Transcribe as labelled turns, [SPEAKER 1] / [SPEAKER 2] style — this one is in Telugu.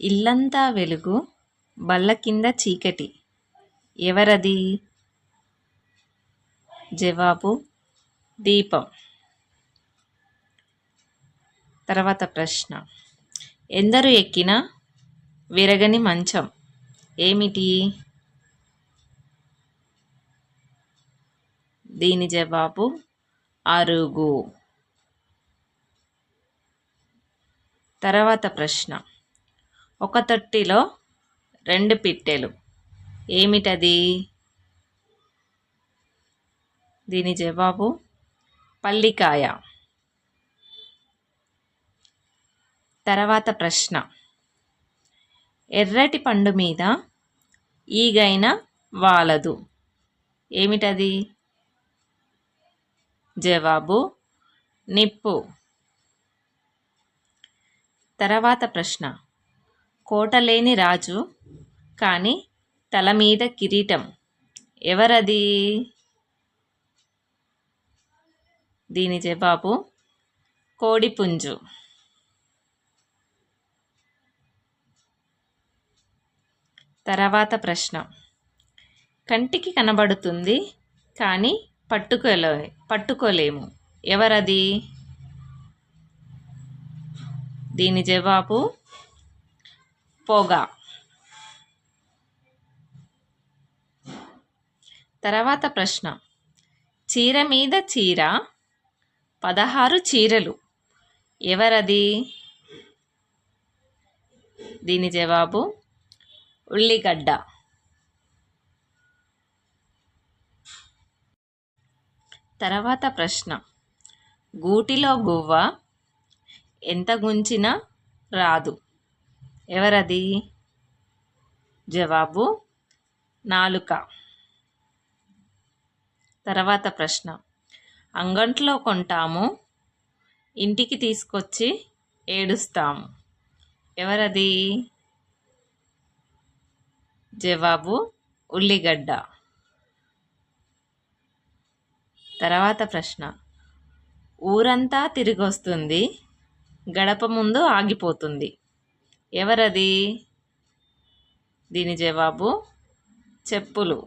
[SPEAKER 1] ఇల్లంతా వెలుగు బల్ల కింద చీకటి. ఎవరది? జవాబు దీపం. తర్వాత ప్రశ్న. ఎందరు ఎక్కినా విరగని మంచం. ఏమిటి? దీని జవాబు అరుగు. తర్వాత ప్రశ్న. ఒక తొట్టిలో రెండు పిట్టెలు. ఏమిటది? దీని జవాబు పల్లికాయ. తర్వాత ప్రశ్న. ఎర్రటి పండు మీద ఈగైన వాలదు. ఏమిటది? జవాబు నిప్పు. తర్వాత ప్రశ్న. కోటలేని రాజు కానీ తల మీద కిరీటం. ఎవరది? దీని జవాబు కోడిపుంజు. తర్వాత ప్రశ్న. కంటికి కనబడుతుంది కానీ పట్టుకోలే పట్టుకోలేము. ఎవరది? దీని జవాబు పొగ. తర్వాత ప్రశ్న. చీర మీద చీర పదహారు చీరలు. ఎవరది? దీని జవాబు ఉల్లిగడ్డ. తర్వాత ప్రశ్న. గూటిలో గువ్వ ఎంత గుంచినా రాదు. ఎవరది? జవాబు నాలుక. తర్వాత ప్రశ్న. అంగంట్లో కొంటాము ఇంటికి తీసుకొచ్చి ఏడుస్తాము. ఎవరది? జవాబు ఉల్లిగడ్డ. తర్వాత ప్రశ్న. ఊరంతా తిరిగి వస్తుంది గడప ముందు ఆగిపోతుంది. ఎవరది? దీని జవాబు చెప్పులు.